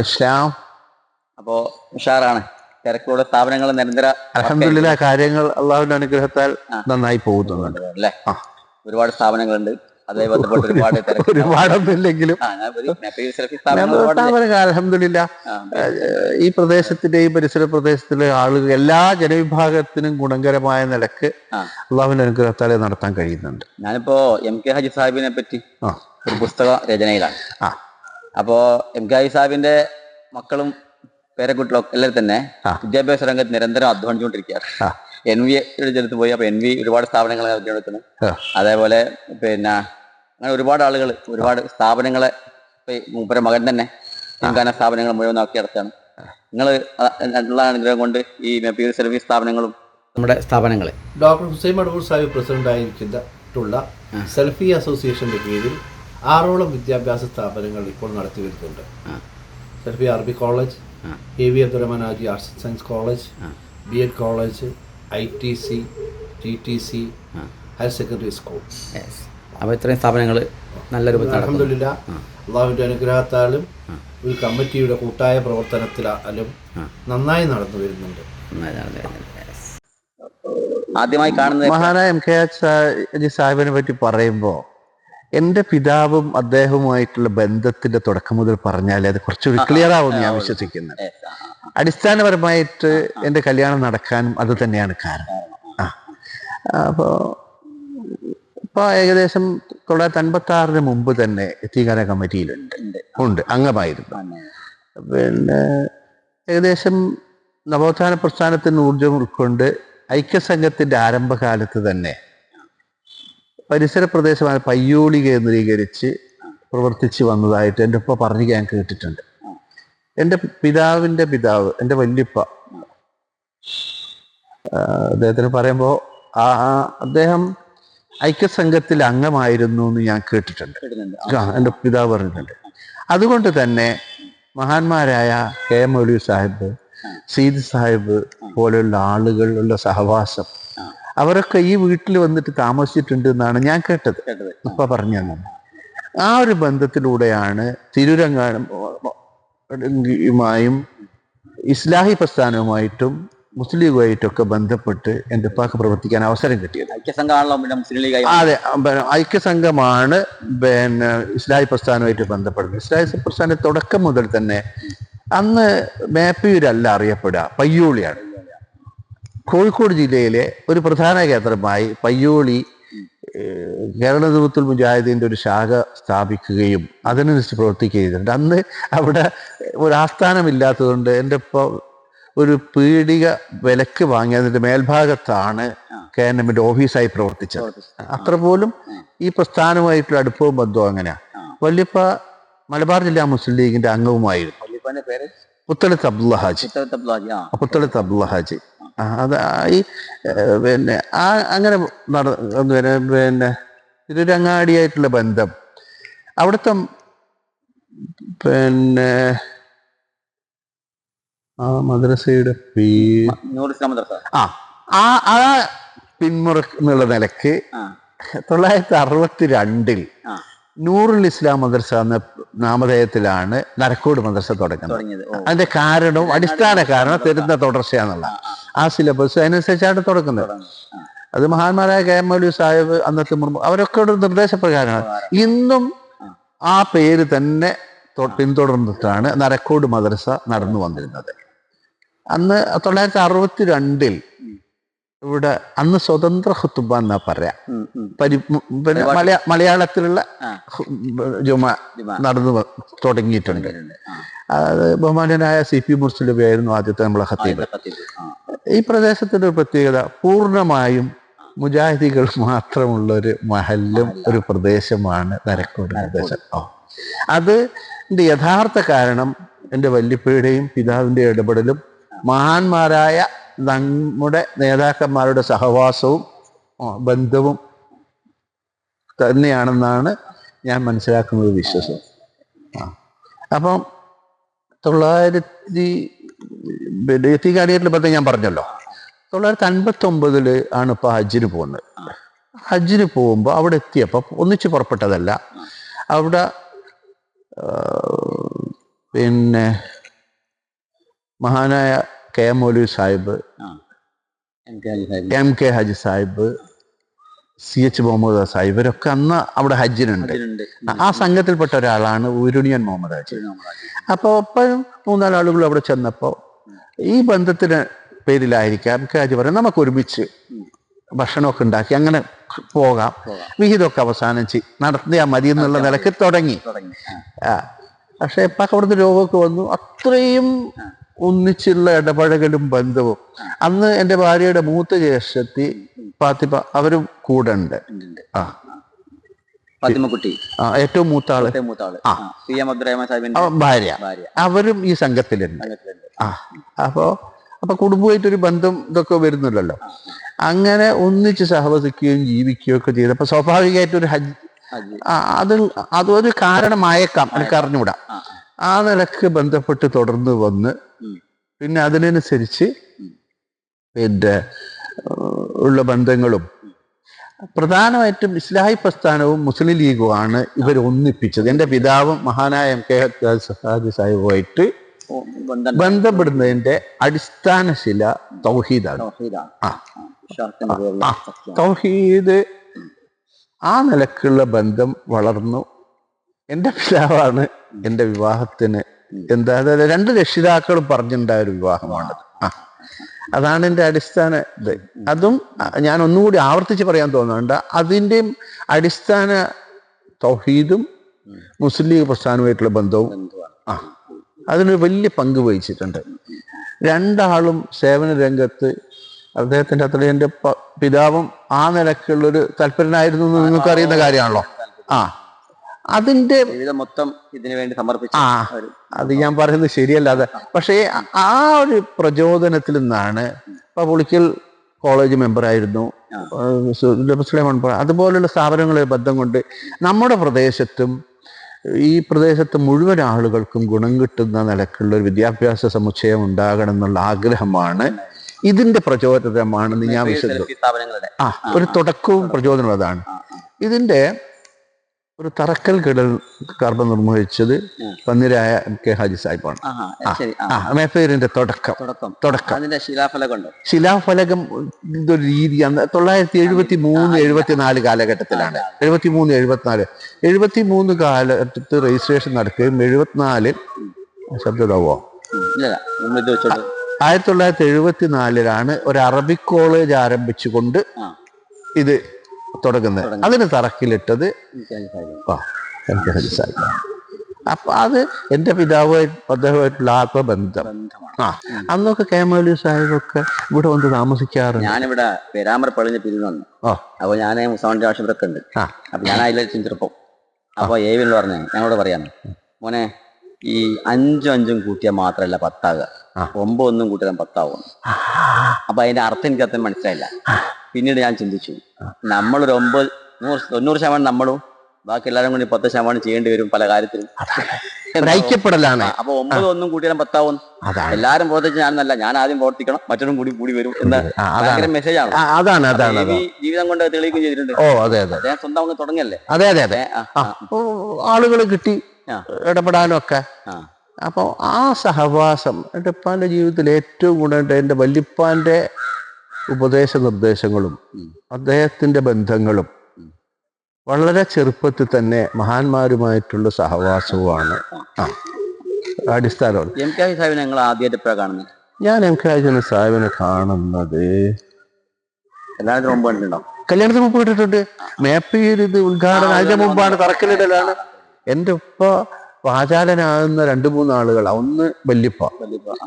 ഇസ്ലാം അപ്പോ ഉഷാറാണ്. തിരക്കുള്ള സ്ഥാപനങ്ങൾ നിരന്തര അലഹമില്ല കാര്യങ്ങൾ അള്ളാഹുവിന്റെ അനുഗ്രഹത്താൽ നന്നായി പോകുന്നുണ്ട്. അല്ലേ? ഒരുപാട് സ്ഥാപനങ്ങളുണ്ട്. അതുമായി ബന്ധപ്പെട്ട് ഒരുപാട് ഒരുപാടൊന്നുമില്ലെങ്കിലും. അലഹമില്ല ഈ പ്രദേശത്തിന്റെ ഈ പരിസര പ്രദേശത്തിലെ ആളുകൾ എല്ലാ ജനവിഭാഗത്തിനും ഗുണകരമായ നിലയ്ക്ക്. അള്ളാഹുവിന്റെ അനുഗ്രഹത്താലെ നടത്താൻ കഴിയുന്നുണ്ട്. ഞാനിപ്പോ എം കെ ഹജി സാഹിബിനെ പറ്റി ഒരു പുസ്തക രചനയിലാണ്. ആ. അപ്പോ എം കെ ഐ സാഹിബിന്റെ മക്കളും പേരക്കുട്ടികളും എല്ലാവരും തന്നെ. വിദ്യാഭ്യാസ രംഗത്ത് നിരന്തരം അധ്വാനിച്ചുകൊണ്ടിരിക്കുകയാണ്. എൻ വി എടുത്ത് പോയി അപ്പൊ എൻ വി ഒരുപാട് സ്ഥാപനങ്ങൾ നടത്തിയെടുക്കുന്നു. അതേപോലെ പിന്നെ അങ്ങനെ ഒരുപാട് ആളുകൾ ഒരുപാട് സ്ഥാപനങ്ങളെ മൂപ്പര മകൻ തന്നെ മുൻകാല സ്ഥാപനങ്ങൾ മുഴുവൻ ആക്കി നടത്തുകയാണ് നിങ്ങൾ ഉള്ള അനുഗ്രഹം കൊണ്ട് ഈ മെപ്പീർ സർവീസ് സ്ഥാപനങ്ങളും നമ്മുടെ സ്ഥാപനങ്ങളെ. ഡോക്ടർ ഹുസൈൻ മടൂർ സാഹിബ് പ്രസിഡന്റ് ആയിരിക്കുന്ന സെൽഫി അസോസിയേഷന്റെ കീഴിൽ ആറോളം വിദ്യാഭ്യാസ സ്ഥാപനങ്ങൾ ഇപ്പോൾ നടത്തി വരുന്നുണ്ട്. സെൽഫി അറബി college. A V Abdurahman Haji arts and science college. B Ed college I T C T T C higher secondary school. അപ്പോൾ ഇത്രയും സ്ഥാപനങ്ങൾ നല്ല രൂപത്തിൽ അലഹമില്ല അള്ളാഹുവിന്റെ അനുഗ്രഹത്താലും ഒരു കമ്മിറ്റിയുടെ കൂട്ടായ പ്രവർത്തനത്തിലും നന്നായി നടന്നു വരുന്നുണ്ട്. ആദ്യമായി കാണുന്നത് മഹാനായ എം കെ എച്ച് സാഹിബിനെ പറ്റി പറയുമ്പോൾ എന്റെ പിതാവും അദ്ദേഹവുമായിട്ടുള്ള ബന്ധത്തിന്റെ തുടക്കം മുതൽ പറഞ്ഞാൽ അത് കുറച്ചുകൂടി ക്ലിയർ ആവുമെന്ന് ഞാൻ ആ, അടിസ്ഥാനപരമായിട്ട് എന്റെ കല്യാണം നടക്കാനും അത് തന്നെയാണ് കാരണം. ആ. അപ്പോൾ ഇപ്പോൾ ഏകദേശം തൊള്ളായിരത്തി അൻപത്തി ആറിന് മുമ്പ് തന്നെ എത്തിക്കാന കമ്മിറ്റിയിലുണ്ട്. ഉണ്ട്. ഉണ്ട്. അംഗമായിരുന്നു. പിന്നെ ഏകദേശം നവോത്ഥാന പ്രസ്ഥാനത്തിന് ഊർജം ഉൾക്കൊണ്ട് ഐക്യസംഘത്തിന്റെ ആരംഭകാലത്ത് തന്നെ പരിസര പ്രദേശമായ പയ്യോളി കേന്ദ്രീകരിച്ച് പ്രവർത്തിച്ചു വന്നതായിട്ട് എന്റെ ഉപ്പ പറഞ്ഞു ഞാൻ കേട്ടിട്ടുണ്ട്. എന്റെ പിതാവിന്റെ പിതാവ് എന്റെ വല്യപ്പ അദ്ദേഹത്തിന് പറയുമ്പോൾ ആ അദ്ദേഹം ഐക്യസംഘത്തിൽ അംഗമായിരുന്നു എന്ന് ഞാൻ കേട്ടിട്ടുണ്ട്. ആ, എന്റെ പിതാവ് പറഞ്ഞിട്ടുണ്ട്. അതുകൊണ്ട് തന്നെ മഹാന്മാരായ കെ എം മൗലവി സാഹിബ് സീദ് സാഹിബ് പോലെയുള്ള ആളുകളുള്ള സഹവാസം അവരൊക്കെ ഈ വീട്ടിൽ വന്നിട്ട് താമസിച്ചിട്ടുണ്ട് എന്നാണ് ഞാൻ കേട്ടത്. ഉപ്പ പറഞ്ഞു തന്നെ ആ ഒരു ബന്ധത്തിലൂടെയാണ് തിരുരങ്ങാനുമായും ഇസ്ലാഹി പ്രസ്ഥാനവുമായിട്ടും മുസ്ലിം ലീഗുമായിട്ടൊക്കെ ബന്ധപ്പെട്ട് എന്റെ ഉപ്പാക്ക് പ്രവർത്തിക്കാൻ അവസരം കിട്ടിയത്. അതെ ഐക്യസംഘമാണ് പിന്നെ ഇസ്ലാഹി പ്രസ്ഥാനവുമായിട്ട് ബന്ധപ്പെടുന്നത്. ഇസ്ലാഹി പ്രസ്ഥാന തുടക്കം മുതൽ തന്നെ അന്ന് മേപ്പയൂരല്ല അറിയപ്പെടുക പയ്യോളിയാണ്. കോഴിക്കോട് ജില്ലയിലെ ഒരു പ്രധാന കേന്ദ്രമായി പയ്യോളി കേരള നേതൃത്വത്തിൽ മുജാഹിദീന്റെ ഒരു ശാഖ സ്ഥാപിക്കുകയും അതിനനുസരിച്ച് പ്രവർത്തിക്കുകയും ചെയ്തിട്ടുണ്ട് അന്ന് അവിടെ ഒരു ആസ്ഥാനമില്ലാത്തതുകൊണ്ട് എന്റെ ഇപ്പോൾ ഒരു പീടിക വിലക്ക് വാങ്ങി അതിന്റെ മേൽഭാഗത്താണ് കെ എൻ എമ്മിന്റെ ഓഫീസായി പ്രവർത്തിച്ചത്. അത്ര പോലും ഈ പ്രസ്ഥാനവുമായിട്ടുള്ള അടുപ്പവും ബന്ധവും അങ്ങനെയാണ് വല്യപ്പ മലബാർ ജില്ലാ മുസ്ലിം ലീഗിന്റെ അംഗവുമായിരുന്നു. പുത്തളത്ത് അബ്ദുള്ള ഹാജി. ആ. അബ്ദുള്ള ഹാജി. അത് ഈ പിന്നെ ആ അങ്ങനെ നട പിന്നെ തിരുരങ്ങാടിയായിട്ടുള്ള ബന്ധം. അവിടുത്തെ പിന്നെ ആ മദ്രസയുടെ ആ ആ ആ പിന്മുറ എന്നുള്ള നിലയ്ക്ക് തൊള്ളായിരത്തി അറുപത്തി രണ്ടിൽ നൂറുൽ ഇസ്ലാം മദ്രസ എന്ന നാമധേയത്തിലാണ് നരക്കോട് മദ്രസ തുടങ്ങുന്നത്. അതിന്റെ കാരണവും അടിസ്ഥാന കാരണം തരുന്ന തുടർച്ചയാന്നുള്ള ആ സിലബസ് അതിനനുസരിച്ചാണ് തുടങ്ങുന്നത്. അത് മഹാന്മാരായ കെ എം മൗലി സാഹിബ് അന്നത്തെ മുർമു അവരൊക്കെ ഒരു നിർദ്ദേശപ്രകാരമാണ്. ഇന്നും ആ. പേര് തന്നെ പിന്തുടർന്നിട്ടാണ് നരക്കോട് മദ്രസ നടന്നു വന്നിരുന്നത്. അന്ന് തൊള്ളായിരത്തി അറുപത്തി രണ്ടിൽ ഇവിടെ അന്ന് സ്വതന്ത്ര ഹുത്തുബ എന്നാ പറയാ. പരി പിന്നെ മലയാ മലയാളത്തിലുള്ള ജുമ. നടന്നു തുടങ്ങിയിട്ടുണ്ട്. അത് ബഹുമാനനായ സി പി മുർസുലബി ആയിരുന്നു ആദ്യത്തെ നമ്മളെ. ആ. ഈ പ്രദേശത്തിന്റെ ഒരു പ്രത്യേകത പൂർണമായും മുജാഹിദികൾ മാത്രമുള്ള ഒരു മഹലും ഒരു പ്രദേശമാണ് നരക്കോട് പ്രദേശം. ഓ. അത് യഥാർത്ഥ കാരണം എന്റെ വല്യപ്പയുടെയും പിതാവിന്റെ ഇടപെടലും മഹാന്മാരായ നമ്മുടെ നേതാക്കന്മാരുടെ സഹവാസവും ബന്ധവും തന്നെയാണെന്നാണ് ഞാൻ മനസ്സിലാക്കുന്നത് വിശ്വസം. അപ്പം തൊള്ളായിരത്തി പിന്നെ കാര്യത്തിൽ പറഞ്ഞാൽ ഞാൻ പറഞ്ഞല്ലോ. തൊള്ളായിരത്തി അൻപത്തി ഒമ്പതിൽ ആണ് ഇപ്പൊ ഹജ്ജിന് പോകുന്നത്. ഹജ്ജിന് പോകുമ്പോൾ അവിടെ എത്തിയപ്പോൾ ഒന്നിച്ച് പുറപ്പെട്ടതല്ല. അവിടെ പിന്നെ മഹാനായ K M Moulavi Sahib. M K Haji Sahib C H Muhammad Sahib ഇവരൊക്കെ അന്ന് അവിടെ ഹജ്ജിനുണ്ട്. ആ സംഘത്തിൽപ്പെട്ട ഒരാളാണ് ഉരുണിയൻ മുഹമ്മദ് ഹാജി. അപ്പോൾ ഒപ്പം മൂന്നാൽ ആളുകൾ അവിടെ ചെന്നപ്പോൾ ഈ ബന്ധത്തിന് പേരിലായിരിക്കാം. എം കെ ഹാജി പറയാം നമുക്ക് ഒരുമിച്ച് ഭക്ഷണമൊക്കെ ഉണ്ടാക്കി അങ്ങനെ പോകാം. വിഹിതമൊക്കെ അവസാനം ചെയ് നടത്തിയാൽ മതി എന്നുള്ള നിലയ്ക്ക് തുടങ്ങി. പക്ഷെ ഇപ്പൊ അവിടുത്തെ രോഗമൊക്കെ വന്നു. അത്രയും ഒന്നിച്ചുള്ള ഇടപഴകലും ബന്ധവും. അന്ന് എന്റെ ഭാര്യയുടെ മൂത്ത ജ്യേഷ്ഠത്തി പാത്തിപ്പ അവരും കൂടെ ഉണ്ട്. ആ. ഫാത്തിമക്കുട്ടി. ആ ഏറ്റവും മൂത്ത ആൾ മൂത്ത ആൾ ആ. എം അബ്ദുറഹ്മാൻ സാഹിബിന്റെ ഭാര്യ. അവരും ഈ സംഘത്തിലുണ്ട്. ആ. അപ്പോ അപ്പൊ കുടുംബമായിട്ടൊരു ബന്ധം ഇതൊക്കെ വരുന്നില്ലല്ലോ അങ്ങനെ ഒന്നിച്ച് സഹവസിക്കുകയും ജീവിക്കുകയും ഒക്കെ ചെയ്ത്. സ്വാഭാവികമായിട്ട് ഒരു ഹജ്ജ്. അത് അതൊരു കാരണമായേക്കാം. എനിക്ക് അറിഞ്ഞുകൂടാ ആ നിലയ്ക്ക് ബന്ധപ്പെട്ട് തുടർന്ന് വന്ന് പിന്നെ അതിനനുസരിച്ച് പിന്നെ ഉള്ള ബന്ധങ്ങളും പ്രധാനമായിട്ടും ഇസ്ലാഹി പ്രസ്ഥാനവും മുസ്ലിം ലീഗുമാണ് ഇവർ ഒന്നിപ്പിച്ചത്. എന്റെ പിതാവും മഹാനായ എം കെ സഹാദി സാഹിബുമായിട്ട് ബന്ധപ്പെടുന്നതിന്റെ അടിസ്ഥാന ശില തൗഹീദാണ്. തൗഹീദ് ആ നിലക്കുള്ള ബന്ധം വളർന്നു. എന്റെ പിതാവാണ് എന്റെ വിവാഹത്തിന് എന്താ രണ്ട് രക്ഷിതാക്കളും പറഞ്ഞിട്ടുണ്ടായ ഒരു വിവാഹമാണ് അതാണ് എന്റെ അടിസ്ഥാന ഇത്. അതും ഞാൻ ഒന്നുകൂടി ആവർത്തിച്ച് പറയാൻ തോന്നുന്നുണ്ട്. അതിന്റെയും അടിസ്ഥാന തൗഹീദും മുസ്ലിം ലീഗ് പ്രസ്ഥാനവുമായിട്ടുള്ള ബന്ധവും. ആ അതിനൊരു വലിയ പങ്ക് വഹിച്ചിട്ടുണ്ട്. രണ്ടാളും സേവന രംഗത്ത് അദ്ദേഹത്തിന്റെ അത്ര എന്റെ പിതാവും ആ നിലക്കുള്ളൊരു തൽപരനായിരുന്നു എന്ന് നിങ്ങൾക്ക് അറിയുന്ന കാര്യമാണല്ലോ? ആ അതിന്റെ മൊത്തം ഇതിനു വേണ്ടി സമർപ്പിച്ച ആ അത് ഞാൻ പറയുന്നത് ശരിയല്ലാതെ. പക്ഷേ ആ ഒരു പ്രചോദനത്തിൽ നിന്നാണ് ഇപ്പൊ പുളിക്കൽ കോളേജ് മെമ്പറായിരുന്നു ആയിരുന്നു. പ- അതുപോലുള്ള സ്ഥാപനങ്ങളെ ബന്ധം കൊണ്ട് നമ്മുടെ പ്രദേശത്തും ഈ പ്രദേശത്തെ മുഴുവൻ ആളുകൾക്കും ഗുണം കിട്ടുന്ന നിലക്കുള്ള ഒരു വിദ്യാഭ്യാസ സമുച്ചയം ഉണ്ടാകണം എന്നുള്ള ആഗ്രഹമാണ്. ഇതിന്റെ പ്രചോദനമാണെന്ന് ഞാൻ വിശ്വസിക്കുന്നു. ആ ഒരു തുടക്കവും പ്രചോദനവും അതാണ്. ഇതിന്റെ ഒരു തറക്കൽ കിടൽ കർമ്മം നിർവഹിച്ചത് പന്നിരായ കെ ഹാജി സാഹിബാണ്. മേപ്പേരിന്റെ തുടക്കം. തുടക്കം. അതിന്റെ ശിലാഫലകം ഇതൊരു രീതി അന്ന് തൊള്ളായിരത്തി എഴുപത്തി മൂന്ന് എഴുപത്തിനാല് കാലഘട്ടത്തിലാണ്. എഴുപത്തി മൂന്ന് എഴുപത്തിനാല്. എഴുപത്തി മൂന്ന് കാലഘട്ടത്ത് രജിസ്ട്രേഷൻ നടക്കുകയും എഴുപത്തിനാലിൽ ശബ്ദതാവോ? ആയിരത്തി തൊള്ളായിരത്തി എഴുപത്തിനാലിലാണ് ഒരു അറബിക് കോളേജ് ആരംഭിച്ചുകൊണ്ട് ഇത് തുടങ്ങുന്നത്. അതിന് തറക്കിലിട്ടത്. ആ, അപ്പൊ അത് എന്റെ പിതാവുമായി അദ്ദേഹമായിട്ടുള്ള ആത്മബന്ധം. ആ അന്നൊക്കെ കേമലി സാഹിബൊക്കെ ഇവിടെ വന്ന് താമസിക്കാറ്? ഞാനിവിടെ പേരാമർ പളിഞ്ഞ് പിരിഞ്ഞു ഓ അപ്പൊ ഞാൻ മുസാമിന്റെ ആശുപത്രിയൊക്കെ ഉണ്ട് അപ്പൊ ഞാൻ അതിലെ ചിന്തിപ്പം അപ്പൊ ഏവിൽ പറഞ്ഞു ഞങ്ങളോട് പറയാം മോനെ ഈ അഞ്ചും അഞ്ചും കൂട്ടിയാൽ മാത്രമല്ല പത്താകുക ഒമ്പതൊന്നും കൂട്ടിയാൽ പത്താവും അപ്പൊ അതിന്റെ അർത്ഥം എനിക്ക് അത്ര മനസ്സിലായില്ല പിന്നീട് ഞാൻ ചിന്തിച്ചു നമ്മളൊരു ഒമ്പത് നൂറ് തൊണ്ണൂറ് ശതമാനം നമ്മളും ബാക്കി എല്ലാവരും കൂടി പത്ത് ശതമാനം ചെയ്യേണ്ടി വരും പല കാര്യത്തിലും. ഐക്യപ്പെടലാണ് അപ്പൊ ഒമ്പത് ഒന്നും കൂട്ടിയാലും പത്താവും. എല്ലാരും പ്രവർത്തിച്ച് ഞാനല്ല ഞാൻ ആദ്യം പ്രവർത്തിക്കണം മറ്റൊരും കൂടി കൂടി വരും എന്ന ഭയങ്കര മെസ്സേജ് ആണ്. അതാണ് അതാണ് ജീവിതം കൊണ്ട് തെളിയിക്കുകയും ചെയ്തിട്ടുണ്ട്. ഓ അതെ അതെ. അദ്ദേഹം സ്വന്തം അങ്ങ് തുടങ്ങിയല്ലേ? അതെ അതെ അതെ. ആളുകൾ കിട്ടി. ഇടപെടാനും ഒക്കെ ആ, അപ്പോൾ ആ സഹവാസം എന്റെ ഉപ്പാന്റെ ജീവിതത്തിൽ ഏറ്റവും കൂടുതൽ എന്റെ വല്യപ്പാന്റെ ഉപദേശ നിർദ്ദേശങ്ങളും. അദ്ദേഹത്തിന്റെ ബന്ധങ്ങളും വളരെ ചെറുപ്പത്തിൽ തന്നെ മഹാന്മാരുമായിട്ടുള്ള സഹവാസവുമാണ്. ആ അടിസ്ഥാനം എം കെ സാഹിബിനെ ഞങ്ങൾ ആദ്യമായിട്ട് എപ്പോഴാണ് കാണുന്നത് ഞാൻ എം കെ അജന സാഹിബിനെ കാണുന്നത് എല്ലാവരും മുമ്പ് കണ്ടിട്ടുണ്ടോ? കല്യാണത്തിന് മുമ്പ് കണ്ടിട്ടുണ്ട്. മേപ്പയിൽ ഇത് ഉദ്ഘാടനം അതിന്റെ മുമ്പാണ്. തറക്കല്ലിടലാണ്. എന്റെ ഉപ്പ വാചാലനാകുന്ന രണ്ടു മൂന്ന് ആളുകൾ ഒന്ന് വല്യപ്പ.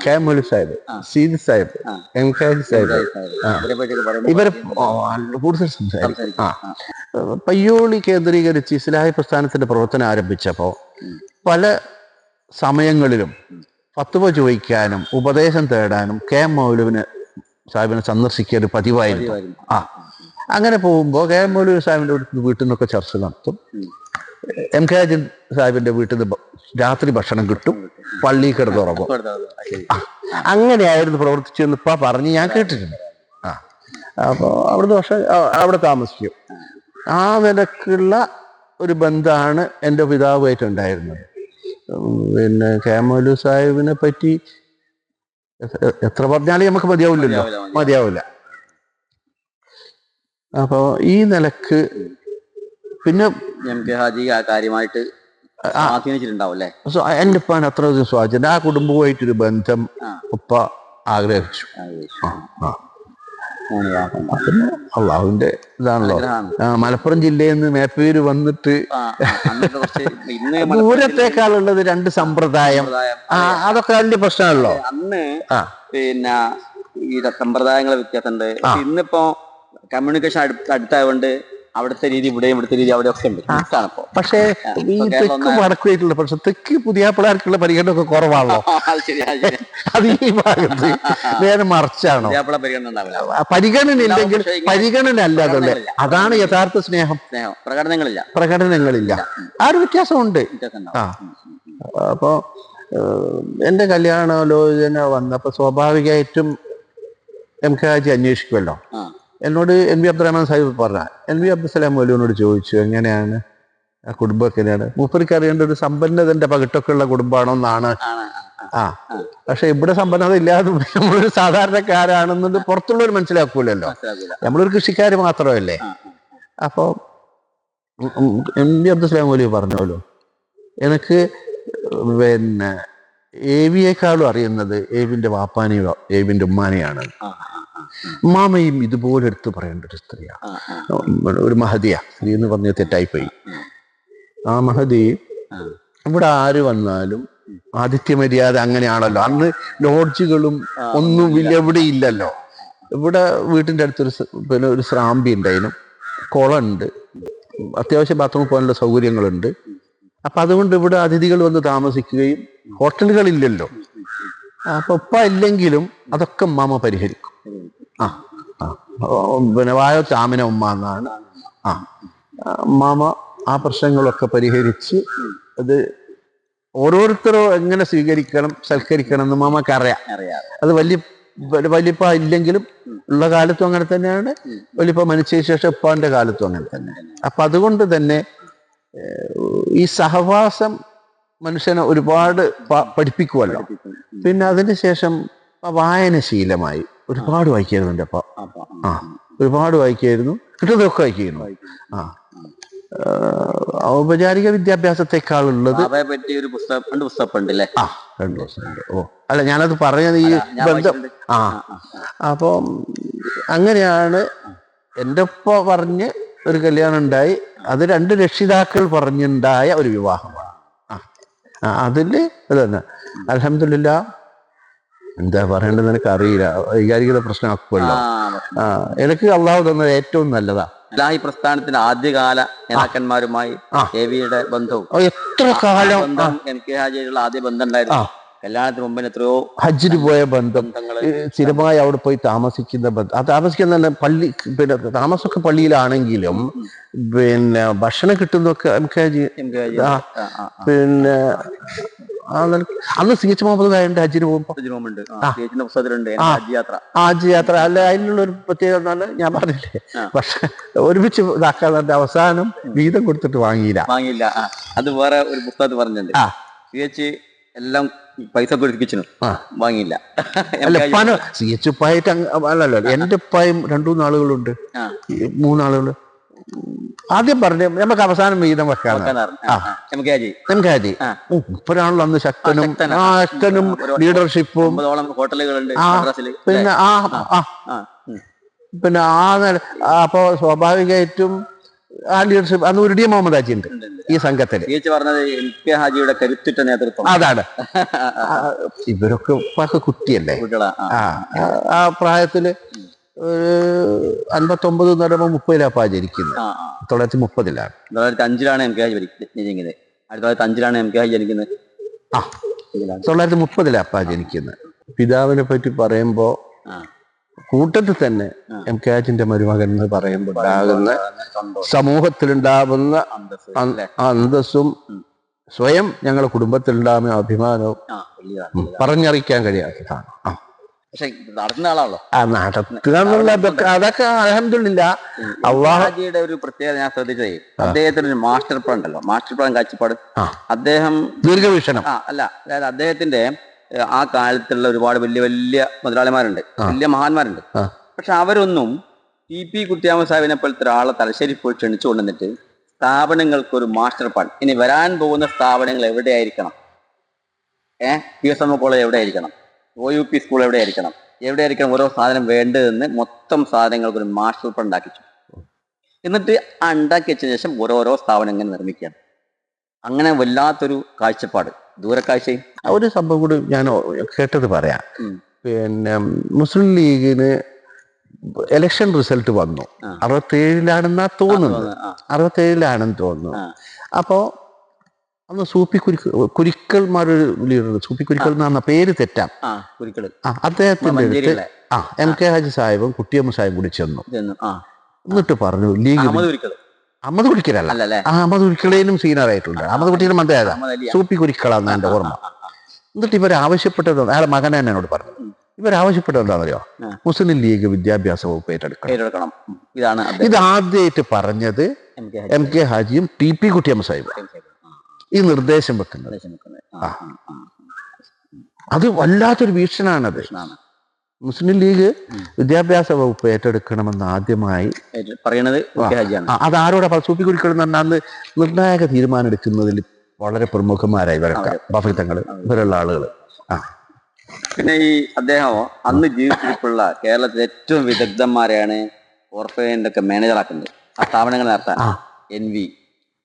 കെ മുലു സാഹിബ്. സീദ് സാഹിബ് എം ഹാജി സാഹിബ്. ഇവരെ കൂടുതൽ സംസാരിക്കും. ആ. പയ്യോളി കേന്ദ്രീകരിച്ച് ഇസ്ലാഹി പ്രസ്ഥാനത്തിന്റെ പ്രവർത്തനം ആരംഭിച്ചപ്പോൾ പല സമയങ്ങളിലും ഫത്തുവ ചോദിക്കാനും ഉപദേശം തേടാനും കെ എം മൗലുവിന് സാഹിബിനെ സന്ദർശിക്കുക ഒരു പതിവായിരുന്നു. ആ അങ്ങനെ പോകുമ്പോൾ കെ എം മൗലവി സാഹിബിന്റെ വീട്ടിൽ നിന്നൊക്കെ ചർച്ച നടത്തും. എം കെ അജിൻ സാഹിബിന്റെ വീട്ടിൽ നിന്ന് രാത്രി ഭക്ഷണം കിട്ടും. പള്ളി കിടന്നുറങ്ങും അങ്ങനെയായിരുന്നു പ്രവർത്തിച്ചെന്ന് ഇപ്പൊ പറഞ്ഞ് ഞാൻ കേട്ടിട്ടുണ്ട്. ആ അപ്പോൾ അവിടുന്ന് പക്ഷെ അവിടെ താമസിച്ചു. ആ നിലക്കുള്ള ഒരു ബന്ധമാണ് എന്റെ പിതാവുമായിട്ട് ഉണ്ടായിരുന്നത് ഉം, പിന്നെ കേമലു സാഹിബിനെ പറ്റി എത്ര- പറഞ്ഞാലും നമുക്ക് മതിയാവില്ലല്ലോ. മതിയാവില്ല, മതിയാവില്ല. മതിയാവില്ല. അപ്പോ ഈ നിലയ്ക്ക് പിന്നെ എം കെ ഹാജി ആ കാര്യമായിട്ട് സ്വാധീനിച്ചിട്ടുണ്ടാവും അല്ലേ? സോ എന്റെ ഉപ്പാൻ അത്ര ദിവസം സ്വാധീനം. ആ കുടുംബവുമായിട്ടൊരു ബന്ധം. ഉപ്പ ആഗ്രഹിച്ചു. അള്ളാഹുവിന്റെ ഇതാണല്ലോ. മലപ്പുറം ജില്ലയിൽ നിന്ന് മേപ്പേര് വന്നിട്ട് ദൂരത്തേക്കാളുള്ളത് രണ്ട് സമ്പ്രദായം. അതൊക്കെ അതിന്റെ പ്രശ്നമല്ലോ അന്ന് പിന്നെ ഈ സമ്പ്രദായങ്ങളെ വ്യത്യാസമുണ്ട്. ഇന്നിപ്പോ കമ്മ്യൂണിക്കേഷൻ അടുത്ത് അടുത്തായതുകൊണ്ട് അവിടുത്തെ രീതി ഇവിടെയും ഇവിടുത്തെ രീതി അവിടെ ഒക്കെ ഉണ്ട് പക്ഷേ ഈ തെക്ക് വടക്കുമായിട്ടുള്ള പക്ഷെ തെക്ക് പുതിയ പിള്ളേർക്കുള്ള പരിഗണന ഒക്കെ കുറവാണല്ലോ അത് ഈ ഭാഗത്ത് നേരെ മറിച്ചാണോ? പരിഗണന ഇല്ലെങ്കിൽ പരിഗണന അല്ല അതല്ലേ അതാണ് യഥാർത്ഥ സ്നേഹം. പ്രകടനങ്ങളില്ല. പ്രകടനങ്ങളില്ല. ആ ഒരു വ്യത്യാസമുണ്ട്. അപ്പോ എന്റെ കല്യാണാലോചന വന്നപ്പോ സ്വാഭാവികമായിട്ടും എം കെ അന്വേഷിക്കുമല്ലോ. എന്നോട് എൻ വി അബ്ദുറഹ്മാൻ സാഹിബ് പറഞ്ഞ എൻ വി അബ്ദുസലാം മൗലുവിനോട് ചോദിച്ചു എങ്ങനെയാണ് ആ കുടുംബം എങ്ങനെയാണ്? മൂപ്പർക്ക് അറിയേണ്ട ഒരു സമ്പന്നതന്റെ പകിട്ടൊക്കെ ഉള്ള കുടുംബമാണോ എന്നാണ്. ആ, പക്ഷെ ഇവിടെ സമ്പന്നത ഇല്ലാതെ നമ്മളൊരു സാധാരണക്കാരാണെന്നത് പുറത്തുള്ളവർ മനസ്സിലാക്കൂലല്ലോ. മനസ്സിലാക്കൂല. നമ്മളൊരു കൃഷിക്കാർ മാത്രമല്ലേ? അപ്പോൾ എം വി അബ്ദുസ്ലാം മൗലവി പറഞ്ഞോലോ എനിക്ക് പിന്നെ ഏവിയേക്കാളും അറിയുന്നത് ഏവിന്റെ വാപ്പാനെയോ ഏവിന്റെ ഉമ്മാനെയാണ്. ആ, ഇതുപോലെ എടുത്തു പറയേണ്ട ഒരു സ്ത്രീയാണ് ഒരു മഹതിയാ. സ്ത്രീ എന്ന് പറഞ്ഞ തെറ്റായിപ്പോയി. ആ മഹതി. ഇവിടെ ആര് വന്നാലും ആദിത്യ മര്യാദ അങ്ങനെയാണല്ലോ. അന്ന് ലോഡ്ജുകളും ഒന്നും ഇല്ല. എവിടെ ഇല്ലല്ലോ. ഇവിടെ വീട്ടിന്റെ അടുത്തൊരു പിന്നെ ഒരു സ്രാമ്പി ഉണ്ടായിരുന്നു. കുളമുണ്ട് അത്യാവശ്യം ബാത്റൂമിൽ പോകാനുള്ള സൗകര്യങ്ങളുണ്ട്. അപ്പൊ അതുകൊണ്ട് ഇവിടെ അതിഥികൾ വന്ന് താമസിക്കുകയും ഹോട്ടലുകളില്ലല്ലോ. അപ്പൊ ഉപ്പ ഇല്ലെങ്കിലും അതൊക്കെ മാമ പരിഹരിക്കും. ആ പിന്നെ വായോ ചാമിന ഉമ്മ എന്നാണ്. ആ. മാമ ആ പ്രശ്നങ്ങളൊക്കെ പരിഹരിച്ച് അത് ഓരോരുത്തരും എങ്ങനെ സ്വീകരിക്കണം സൽക്കരിക്കണം എന്ന് മാമക്ക് അറിയാം. അത് വലിയ വലിയപ്പ ഇല്ലെങ്കിലും ഉള്ള കാലത്തും അങ്ങനെ തന്നെയാണ്. വലിയപ്പ മനുഷ്യ ശേഷം ഉപ്പാന്റെ കാലത്തും അങ്ങനെ തന്നെ. അപ്പൊ അതുകൊണ്ട് തന്നെ ഈ സഹവാസം മനുഷ്യനെ ഒരുപാട് പഠിപ്പിക്കുമല്ലോ പിന്നെ അതിന് ശേഷം വായനശീലമായി. ഒരുപാട് വായിക്കായിരുന്നു എന്റെ അപ്പ. ആ ഒരുപാട് വായിക്കായിരുന്നു. കിട്ടുന്നതൊക്കെ വായിക്കുന്നു. ആ. ഔപചാരിക വിദ്യാഭ്യാസത്തെക്കാളുള്ളത് ഒരു പുസ്തകം രണ്ട് പുസ്തകം ആ രണ്ട് ഓ അല്ല ഞാനത് പറഞ്ഞത് ഈ ബന്ധം ആ. അപ്പം അങ്ങനെയാണ് എന്റെ ഉപ്പ പറഞ്ഞ് ഒരു കല്യാണം ഉണ്ടായി. അത് രണ്ട് രക്ഷിതാക്കൾ പറഞ്ഞുണ്ടായ ഒരു വിവാഹമാണ്. ആ അതിൽ തന്നെ. അലഹമില്ല എന്താ പറയേണ്ടത് എനിക്ക് അറിയില്ല വൈകാരികത പ്രശ്നമാക്കുമല്ലോ ആ എനിക്ക് അള്ളാഹു തന്നത് ഏറ്റവും നല്ലതാ. ഇസ്ലാഹി പ്രസ്ഥാനത്തിന്റെ ആദ്യകാല നേതാക്കന്മാരുമായി ബന്ധവും എത്ര കാലം എനിക്ക് ഹാജിയുള്ള ആദ്യ ബന്ധം ഉണ്ടായിരുന്നു. ആ. കല്യാണത്തിന് മുമ്പിന് എത്രയോ ഹജ്ജിന് പോയ ബന്ധം. സ്ഥിരമായി അവിടെ പോയി താമസിക്കുന്ന ബന്ധം. ആ താമസിക്കുന്ന പള്ളി പിന്നെ താമസമൊക്കെ പള്ളിയിലാണെങ്കിലും പിന്നെ ഭക്ഷണം കിട്ടുന്നതൊക്കെ നമുക്ക് ജി- എം കെ ഹാജി ആ. ആ, ആ, ആ. പിന്നെ അന്ന് സി എച്ച് മുഹമ്മദ് കായന്റെ ഹജ്ജിന് പോകുമ്പോൾ. ഹജ്ജ് യാത്ര. അല്ല അതിനുള്ള ഒരു പ്രത്യേകത എന്നാൽ ഞാൻ പറഞ്ഞില്ലേ. പക്ഷെ ഒരുമിച്ച് ഇതാക്കാൻ അവസാനം വീതം കൊടുത്തിട്ട് വാങ്ങിയില്ല. വാങ്ങിയില്ല. അത് വേറെ ഒരു പുസ്തകത്തിൽ പറഞ്ഞിട്ടുണ്ട്. സി എച്ച് എല്ലാം പൈസ കൊടുപ്പിച്ചു. വാങ്ങിയില്ല. അല്ല പന സി എച്ച് ഉപ്പായിട്ട് അങ്ങ് അല്ലല്ലോ എന്റെ ഉപ്പായും രണ്ടു മൂന്നാളുകളുണ്ട്. ആ, മൂന്നാളുകൾ ആദ്യം പറഞ്ഞു നമുക്ക് അവസാനം വീതം വെക്കാം വെക്കാൻ അറിഞ്ഞു. ആ, ആ. എം കെ ഹാജി നമുക്ക് ഹാജി ഇപ്പോഴാണല്ലോ അന്ന് ശക്തനും ആ, ശക്തനാ. ലീഡർഷിപ്പും. ഹോട്ടലുകളുണ്ട് പിന്നെ ആ. പിന്നെ ആ, അപ്പോ സ്വാഭാവികമായിട്ടും ആ ലീഡർഷിപ്പ് അന്ന് മുഹമ്മദ് ഹാജി ഉണ്ട്. ഈ സംഘത്തിൽ പറഞ്ഞത് എം കെ ഹാജിയുടെ കരുത്തുറ്റ നേതൃത്വം. അതാണ്. ഇവരൊക്കെ കുട്ടിയല്ലേ? ആ, പ്രായത്തിൽ ഒരു അൻപത്തൊമ്പത് എന്ന് പറയുമ്പോൾ മുപ്പതിലാപ്പാ ജനിക്കുന്നത് ആ, ആ. തൊള്ളായിരത്തി മുപ്പതിലാണ് തൊള്ളായിരത്തി അഞ്ചിലാണ് എം കെ ഹാജി ജനിക്കുന്നത്. ആയിരത്തി തൊള്ളായിരത്തി അഞ്ചിലാണ് എം കെ ഹാജി ജനിക്കുന്നത്. ആ തൊള്ളായിരത്തി തൊള്ളായിരത്തി മുപ്പതിലാപ്പാ ജനിക്കുന്നത്. പിതാവിനെ പറ്റി പറയുമ്പോ. കൂട്ടത്തിൽ തന്നെ എം കെ ആറ്റിന്റെ മരുമകൻ എന്ന് സന്തോഷം. സമൂഹത്തിലുണ്ടാവുന്ന അന്തസ്സ്. സ്വയം ഞങ്ങളുടെ കുടുംബത്തിലുണ്ടാകുന്ന അഭിമാനവും. പറഞ്ഞറിയിക്കാൻ കഴിയാത്തതാണ്. ആ. പക്ഷെ നടത്തുന്ന ആളാണല്ലോ. ആ നടത്തുക എന്നുള്ള അതൊക്കെ അലഹമില്ല അള്ളാഹാജിയുടെ ഒരു പ്രത്യേകത ഞാൻ ശ്രദ്ധിച്ചതേ അദ്ദേഹത്തിന് ഒരു മാസ്റ്റർ പ്ലാൻ ഉണ്ടല്ലോ. മാസ്റ്റർ പ്ലാൻ കാഴ്ചപ്പാട്. അദ്ദേഹം ദീർഘവീക്ഷണം. അല്ല അതായത് അദ്ദേഹത്തിന്റെ ആ കാലത്തുള്ള ഒരുപാട് വലിയ വലിയ മുതലാളിമാരുണ്ട്. വലിയ മഹാന്മാരുണ്ട്. പക്ഷെ അവരൊന്നും ടി പി കുട്ടിയാമ സാഹിബിനെ പോലത്തെ ഒരാളെ തലശ്ശേരി പോയി ക്ഷണിച്ചു കൊണ്ടുവന്നിട്ട് സ്ഥാപനങ്ങൾക്ക് ഒരു മാസ്റ്റർ പ്ലാൻ. ഇനി വരാൻ പോകുന്ന സ്ഥാപനങ്ങൾ എവിടെയായിരിക്കണം? ഏഹ് പി എസ് എം കോളേജ് എവിടെയായിരിക്കണം? ഒ യു പി സ്കൂൾ എവിടെയായിരിക്കണം? എവിടെയായിരിക്കണം ഓരോ സാധനം വേണ്ടതെന്ന് മൊത്തം സാധനങ്ങൾക്ക് ഒരു മാസ്റ്റർ പ്ലാൻ ഉണ്ടാക്കിച്ചു. എന്നിട്ട് ആ ഉണ്ടാക്കി വെച്ചതിന് ശേഷം ഓരോരോ സ്ഥാപനങ്ങൾ നിർമ്മിക്കുകയാണ്. അങ്ങനെ വല്ലാത്തൊരു കാഴ്ചപ്പാട്. ദൂരക്കാഴ്ചയും ഒരു സംഭവം കൂടി ഞാൻ കേട്ടത് പറയാം. പിന്നെ മുസ്ലിം ലീഗിന് എലക്ഷൻ റിസൾട്ട് വന്നു. അറുപത്തേഴിലാണെന്നാ തോന്നുന്നു. ആ, അറുപത്തേഴിലാണെന്ന് തോന്നുന്നു. അപ്പോൾ അപ്പോ അന്ന് സൂപ്പി കുരുക്കൽ കുരിക്കൽമാരൊരു ലീഡർ സൂപ്പി കുരുക്കൾ എന്ന പേര് തെറ്റാം. ആ അദ്ദേഹത്തിന്റെ അടുത്ത് ആ എം കെ ഹാജി സാഹിബും കുട്ടിയമ്മ സാഹിബും കൂടി ചെന്നു. എന്നിട്ട് പറഞ്ഞു ലീഗ് അഹമ്മദ് കുടിക്കലല്ല കുരിക്കലല്ല ആ അമ്മത് കുരിക്കളേനും സീനിയറായിട്ടുണ്ട് അമ്മത് മന്ത്രിയായതാ അഹമ്മദ് സൂപ്പി കുരിക്കളാന്ന് എന്റെ ഓർമ്മ. എന്നിട്ട് ഇവർ ആവശ്യപ്പെട്ടത് അയാളെ മകൻ തന്നെ എന്നോട് പറഞ്ഞു. ഇവർ ആവശ്യപ്പെട്ടത് എന്താണെന്നറിയോ. മുസ്ലിം ലീഗ് വിദ്യാഭ്യാസ വകുപ്പ് ഏറ്റെടുക്കണം. ഇതാണ് ഇത് ആദ്യമായിട്ട് പറഞ്ഞത് M K ഹാജിയും. T P Kuttiyamma Sahib. ഈ നിർദ്ദേശം വെക്കുന്നത്. ആ. അത് വല്ലാത്തൊരു വീക്ഷണാണത് മുസ്ലിം ലീഗ് വിദ്യാഭ്യാസ വകുപ്പ് ഏറ്റെടുക്കണമെന്ന് ആദ്യമായി പറയണത് അത് ആരോടാ സൂപ്പി കുരിക്കൾ എന്ന് അന്ന് നിർണായക തീരുമാനം എടുക്കുന്നതിൽ വളരെ പ്രമുഖന്മാരായി ഇവരൊക്കെ ബഫിത്തങ്ങൾ ഇവരുള്ള ആളുകൾ ആ. പിന്നെ ഈ അദ്ദേഹം അന്ന് ജീവിച്ചിട്ടുള്ള കേരളത്തിലെ ഏറ്റവും വിദഗ്ധന്മാരെയാണ് ഓർഫൈന്റെ ഒക്കെ മാനേജറാക്കുന്നത്. ആ സ്ഥാപനങ്ങൾ നടത്താൻ. N V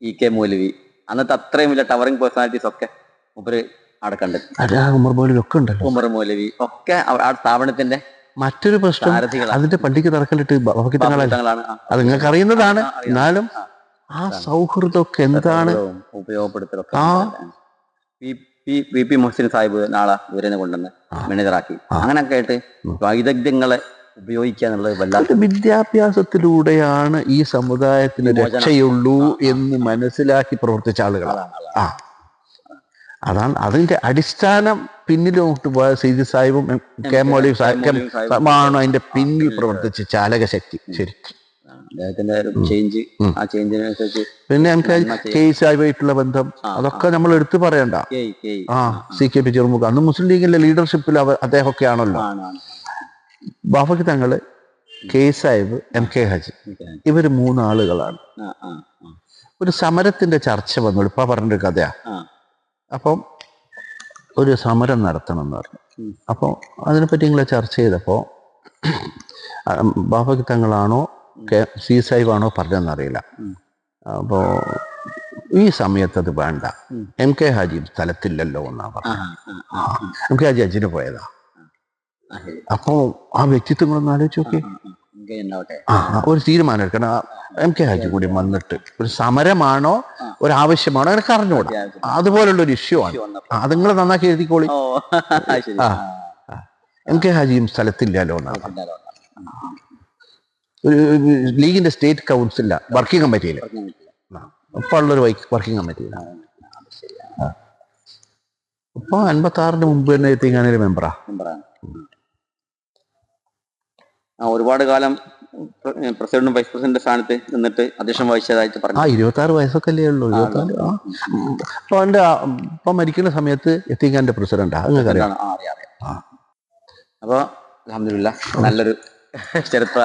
E K Moulavi. അന്നത്തെ അത്രയും വലിയ ടവറിംഗ് പേഴ്സണാലിറ്റീസ് ഒക്കെ മൂപ്പര് അവിടെ കണ്ട്. അതാ ഉമർ ഒക്കെ ഉണ്ടല്ലോ. ഉമർ മൗലവി ഒക്കെ ആ സ്ഥാപനത്തിന്റെ മറ്റൊരു പ്രശ്നം അതിന്റെ പള്ളിക്ക് തറക്കല്ലിട്ട് അത് നിങ്ങൾക്ക് അറിയുന്നതാണ് ആ, എന്നാലും ആ. ആ സൗഹൃദമൊക്കെ എന്താണ്? ഉപയോഗപ്പെടുത്തലൊക്കെ ആ. പി പി മുഹസിൻ സാഹിബ് നാളെ ഇവരെ കൊണ്ടുവന്ന് മാനേജറാക്കി അങ്ങനെയൊക്കെ ആയിട്ട് വൈദഗ്ധ്യങ്ങളെ ഉപയോഗിക്കുക എന്നുള്ളത് വല്ലാത്ത വിദ്യാഭ്യാസത്തിലൂടെയാണ് ഈ സമുദായത്തിന് രക്ഷയുള്ളൂ എന്ന് മനസ്സിലാക്കി പ്രവർത്തിച്ച ആളുകളാണ്. ആ. അതാണ് അതിന്റെ അടിസ്ഥാനം പിന്നിലോട്ട് പോയ സീതി സാഹിബും. കെ മൗലവി സാഹിബും അതിന്റെ പിന്നിൽ പ്രവർത്തിച്ച ശരിക്കും. ഉം. ആ ചേഞ്ചിനനുസരിച്ച് പിന്നെ നമുക്ക് കെ സാഹിബായിട്ടുള്ള ബന്ധം അതൊക്കെ നമ്മൾ എടുത്തു പറയണ്ട. ആ സി കെ പി ചെറുമുഖ. അന്ന് മുസ്ലിം ലീഗിന്റെ ലീഡർഷിപ്പിൽ അവർ അദ്ദേഹമൊക്കെ ആണല്ലോ. ആണ് ആണ്. Bafaqi Thangal K Sahib M K Haji. ഇവർ മൂന്നാളുകളാണ്. ഒരു സമരത്തിന്റെ ചർച്ച വന്നു. ഇപ്പൊ പറഞ്ഞൊരു കഥയാ. അപ്പം ഒരു സമരം നടത്തണം എന്ന് പറഞ്ഞു. അപ്പോൾ അതിനെപ്പറ്റി നിങ്ങൾ ചർച്ച ചെയ്തപ്പോൾ ബാബയ്ക്ക് തങ്ങളാണോ കെ സി സാഹിബാണോ പറഞ്ഞതെന്നറിയില്ല. അപ്പോൾ ഈ സമയത്ത് അത് വേണ്ട. എം കെ ഹാജി സ്ഥലത്തില്ലല്ലോ എന്നാ പറഞ്ഞു എം കെ ഹാജി അജിന് പോയതാ. അപ്പോൾ ആ വ്യക്തിത്വങ്ങളൊന്ന് ആലോചിച്ച് നോക്കി ആ, ഒരു തീരുമാനം എടുക്കണം. എം കെ ഹാജി കൂടി വന്നിട്ട് ഒരു സമരമാണോ ഒരു ആവശ്യമാണോ എനിക്ക് അറിഞ്ഞുകൂടാ. അതുപോലുള്ള ഒരു ഇഷ്യൂ ആണ്. അത് നിങ്ങൾ നന്നാക്കി എഴുതിക്കോളി. ആ. എം കെ ഹാജിയും സ്ഥലത്തില്ലല്ലോ എന്നാണ്. ഒരു ലീഗിന്റെ സ്റ്റേറ്റ് കൗൺസില വർക്കിംഗ് കമ്മിറ്റിയിൽ. ഇപ്പൊ ഉള്ളൊരു വർക്കിംഗ് കമ്മിറ്റിയില. അപ്പൊ. ഇപ്പൊ അൻപത്തി ആറിന് മുമ്പ് തന്നെ എത്തിക്കാനൊരു മെമ്പറാ. ഒരുപാട് കാലം പ്രസിഡന്റും വൈസ് പ്രസിഡന്റ് സ്ഥാനത്ത് നിന്നിട്ട് അധ്യക്ഷൻ വഹിച്ചതായിട്ട് പറഞ്ഞു. ആ ഇരുപത്തി ആറ് വയസ്സൊക്കെ അല്ലേ ഉള്ളൂ ഇരുപത്തി അപ്പൊ അവന്റെ ആ, ഇപ്പൊ മരിക്കുന്ന സമയത്ത് എത്തിക്കാന്റെ പ്രസിഡന്റാ അങ്ങനെ അറിയാം അറിയാം. അപ്പൊ അലഹമില്ല നല്ലൊരു ചരിത്ര